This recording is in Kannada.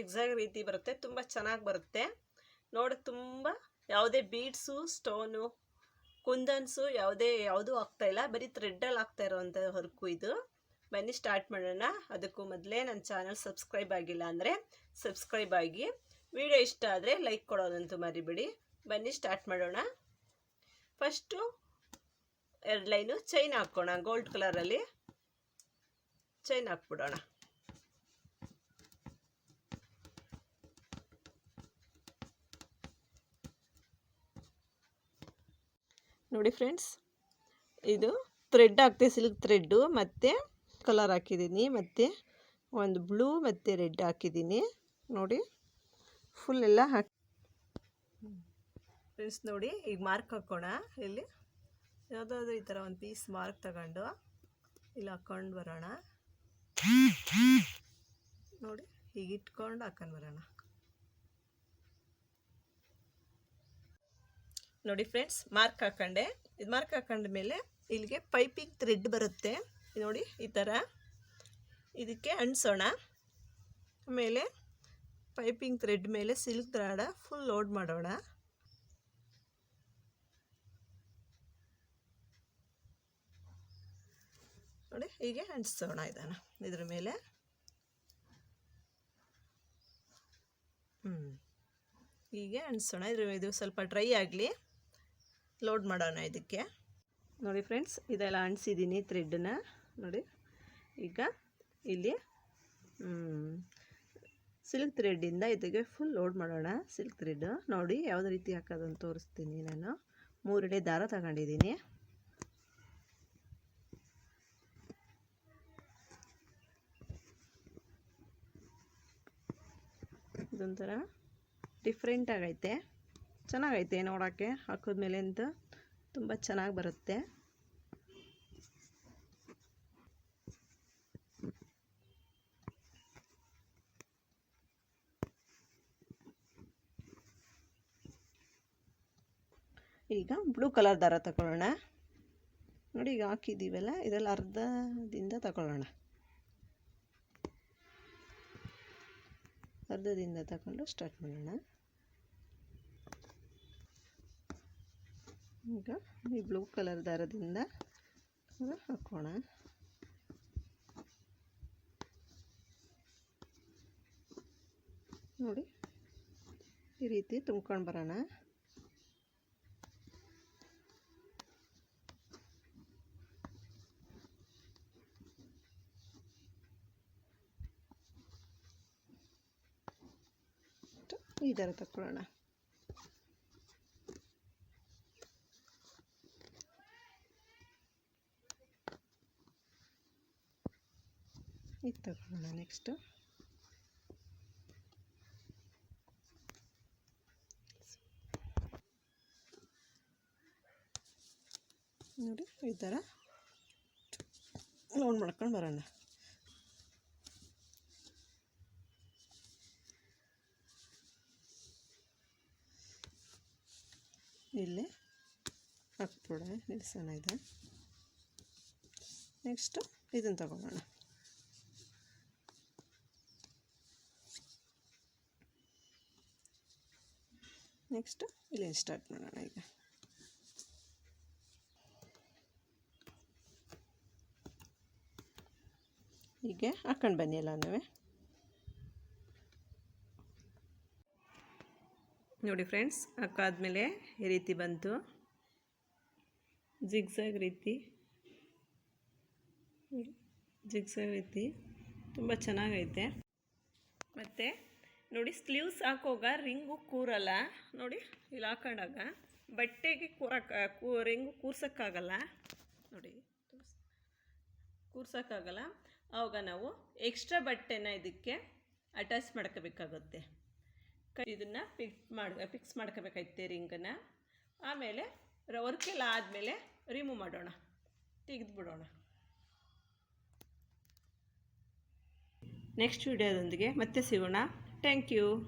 ಜಿಗ್ಜಾಗ್ ರೀತಿ ಬರುತ್ತೆ, ತುಂಬ ಚೆನ್ನಾಗಿ ಬರುತ್ತೆ. ನೋಡೋಕೆ ತುಂಬ ಯಾವುದೇ ಬೀಡ್ಸು ಸ್ಟೋನು ಕುಂದನ್ಸು ಯಾವುದೇ, ಯಾವುದೂ ಆಗ್ತಾಯಿಲ್ಲ ಬರೀ ಥ್ರೆಡ್ಡಲ್ಲಿ ಆಗ್ತಾ ಇರೋವಂಥ ವರ್ಕು ಇದು. ಬನ್ನಿ ಸ್ಟಾರ್ಟ್ ಮಾಡೋಣ. ಅದಕ್ಕೂ ಮೊದಲೇ ನನ್ನ ಚಾನಲ್ ಸಬ್ಸ್ಕ್ರೈಬ್ ಆಗಿಲ್ಲ ಅಂದರೆ ಸಬ್ಸ್ಕ್ರೈಬ್ ಆಗಿ. ವಿಡಿಯೋ ಇಷ್ಟ ಆದರೆ ಲೈಕ್ ಕೊಡೋದಂತೂ ಮರಿಬೇಡಿ. ಬನ್ನಿ ಸ್ಟಾರ್ಟ್ ಮಾಡೋಣ. ಫಸ್ಟು ಎರಡು ಲೈನು ಚೈನ್ ಹಾಕ್ಕೋಣ ಗೋಲ್ಡ್ ಕಲರಲ್ಲಿ ಚೈನ್ ಹಾಕ್ಬಿಡೋಣ. ನೋಡಿ ಫ್ರೆಂಡ್ಸ್, ಇದು ಥ್ರೆಡ್ ಹಾಕ್ತೆ ಸಿಲ್ಕ್ ಥ್ರೆಡ್ಡು ಮತ್ತು ಕಲರ್ ಹಾಕಿದ್ದೀನಿ, ಮತ್ತು ಒಂದು ಬ್ಲೂ ಮತ್ತು ರೆಡ್ ಹಾಕಿದ್ದೀನಿ. ನೋಡಿ ಫುಲ್ ಎಲ್ಲ ಹಾಕಿ ಫ್ರೆಂಡ್ಸ್, ನೋಡಿ, ಈಗ ಮಾರ್ಕ್ ಹಾಕೋಣ. ಇಲ್ಲಿ ಯಾವುದಾದ್ರೂ ಈ ಥರ ಒಂದು ಪೀಸ್ ಮಾರ್ಕ್ ತಗೊಂಡು ಇಲ್ಲಿ ಹಾಕ್ಕೊಂಡು ಬರೋಣ. ನೋಡಿ, ಈಗ ಇಟ್ಕೊಂಡು ಹಾಕೊಂಡು ಬರೋಣ. ನೋಡಿ ಫ್ರೆಂಡ್ಸ್, ಮಾರ್ಕ್ ಹಾಕೊಂಡೆ. ಇದು ಮಾರ್ಕ್ ಹಾಕೊಂಡ ಮೇಲೆ ಇಲ್ಲಿಗೆ ಪೈಪಿಂಗ್ ಥ್ರೆಡ್ ಬರುತ್ತೆ. ನೋಡಿ, ಈ ಥರ ಇದಕ್ಕೆ ಅಂಟಿಸೋಣ ಆಮೇಲೆ ಪೈಪಿಂಗ್ ಥ್ರೆಡ್ ಮೇಲೆ ಸಿಲ್ಕ್ ತ್ರಾಡ ಫುಲ್ ಲೋಡ್ ಮಾಡೋಣ. ನೋಡಿ, ಹೀಗೆ ಅಂಟಿಸೋಣ ಇದನ್ನು, ಇದ್ರ ಮೇಲೆ. ಹ್ಞೂ ಹೀಗೆ ಅಂಟಿಸೋಣ ಇದ್ರ ಇದು ಸ್ವಲ್ಪ ಡ್ರೈ ಆಗಲಿ. ಲೋಡ್ ಮಾಡೋಣ ಇದಕ್ಕೆ. ನೋಡಿ ಫ್ರೆಂಡ್ಸ್, ಇದೆಲ್ಲ ಅಂಟಿಸಿದ್ದೀನಿ ಥ್ರೆಡ್ಡನ್ನ ನೋಡಿ, ಈಗ ಇಲ್ಲಿ ಸಿಲ್ಕ್ ಥ್ರೆಡ್ಡಿಂದ ಇದಕ್ಕೆ ಫುಲ್ ಲೋಡ್ ಮಾಡೋಣ ಸಿಲ್ಕ್ ಥ್ರೆಡ್ ನೋಡಿ, ಯಾವುದೇ ರೀತಿ ಹಾಕೋದನ್ನು ತೋರಿಸ್ತೀನಿ ನಾನು. ಮೂರಡೆ ದಾರ ತಗೊಂಡಿದ್ದೀನಿ. ಇದೊಂಥರ ಡಿಫ್ರೆಂಟ್ ಆಗೈತೆ. ಚೆನ್ನಾಗೈತೆ ನೋಡೋಕ್ಕೆ ಹಾಕಿದ್ಮೇಲೆ ತುಂಬ ಚೆನ್ನಾಗಿ ಬರುತ್ತೆ. ಈಗ ಬ್ಲೂ ಕಲರ್ ದಾರ ತಗೊಳ್ಳೋಣ ನೋಡಿ, ಈಗ ಹಾಕಿದ್ದೀವಲ್ಲ ಇದೆಲ್ಲ ಅರ್ಧದಿಂದ ತಗೊಳ್ಳೋಣ ಅರ್ಧದಿಂದ ತಗೊಂಡು ಸ್ಟಾರ್ಟ್ ಮಾಡೋಣ. ಈಗ ಈ ಬ್ಲೂ ಕಲರ್ ದಾರದಿಂದ ಹಾಕೋಣ. ನೋಡಿ ಈ ರೀತಿ ತುಂಬ್ಕೊಂಡು ಬರೋಣ. ಈ ಥರ ತಗೊಳ್ಳೋಣ ಇದು ತಗೊಳ್ಳೋಣ ನೆಕ್ಸ್ಟು ನೋಡಿ, ಈ ಥರ ಲೋನ್ ಮಾಡ್ಕೊಂಡು ಬರೋಣ. ಇಲ್ಲಿ ಹಾಕ್ಬಿಡ ನಿಲ್ಸೋಣ ಇದೆ ನೆಕ್ಸ್ಟು ಇದನ್ನು ತಗೊಳ್ಳೋಣ ನೆಕ್ಸ್ಟು ಇಲ್ಲಿ ಸ್ಟಾರ್ಟ್ ಮಾಡೋಣ ಈಗ. ಹೀಗೆ, ಹಾಕೊಂಡು ಬನ್ನಿ ಎಲ್ಲನೂ ನೋಡಿ ಫ್ರೆಂಡ್ಸ್ ಹಾಕಾದ್ಮೇಲೆ ಈ ರೀತಿ ಬಂತು. ಜಿಗ್ಸಾಗ್ ರೀತಿ. ಜಿಗ್ಸಾಗ್ ರೀತಿ. ತುಂಬ ಚೆನ್ನಾಗೈತೆ. ಮತ್ತು ನೋಡಿ ಸ್ಲೀವ್ಸ್ ಹಾಕೋಗ ರಿಂಗು ಕೂರಲ್ಲ. ನೋಡಿ, ಇಲ್ಲಿ ಹಾಕೊಂಡಾಗ ಬಟ್ಟೆಗೆ ಕೂರಕ್ಕೆ ಕೂ, ರಿಂಗು ಕೂರ್ಸೋಕ್ಕಾಗಲ್ಲ. ನೋಡಿ ಕೂರ್ಸೋಕ್ಕಾಗಲ್ಲ. ಆವಾಗ ನಾವು ಎಕ್ಸ್ಟ್ರಾ ಬಟ್ಟೆನ ಇದಕ್ಕೆ ಅಟ್ಯಾಚ್ ಮಾಡ್ಕೋಬೇಕಾಗುತ್ತೆ. ಇದನ್ನು ಫಿಕ್ಸ್ ಮಾಡಿ ಫಿಕ್ಸ್ ಮಾಡ್ಕೋಬೇಕಾಯ್ತೆ ರಿಂಗನ್ನು. ಆಮೇಲೆ ವರ್ಕೆಲ್ಲ ಆದಮೇಲೆ ರಿಮೂವ್ ಮಾಡೋಣ. ತೆಗೆದುಬಿಡೋಣ. ನೆಕ್ಸ್ಟ್ ವಿಡಿಯೋದೊಂದಿಗೆ ಮತ್ತೆ ಸಿಗೋಣ. Thank you.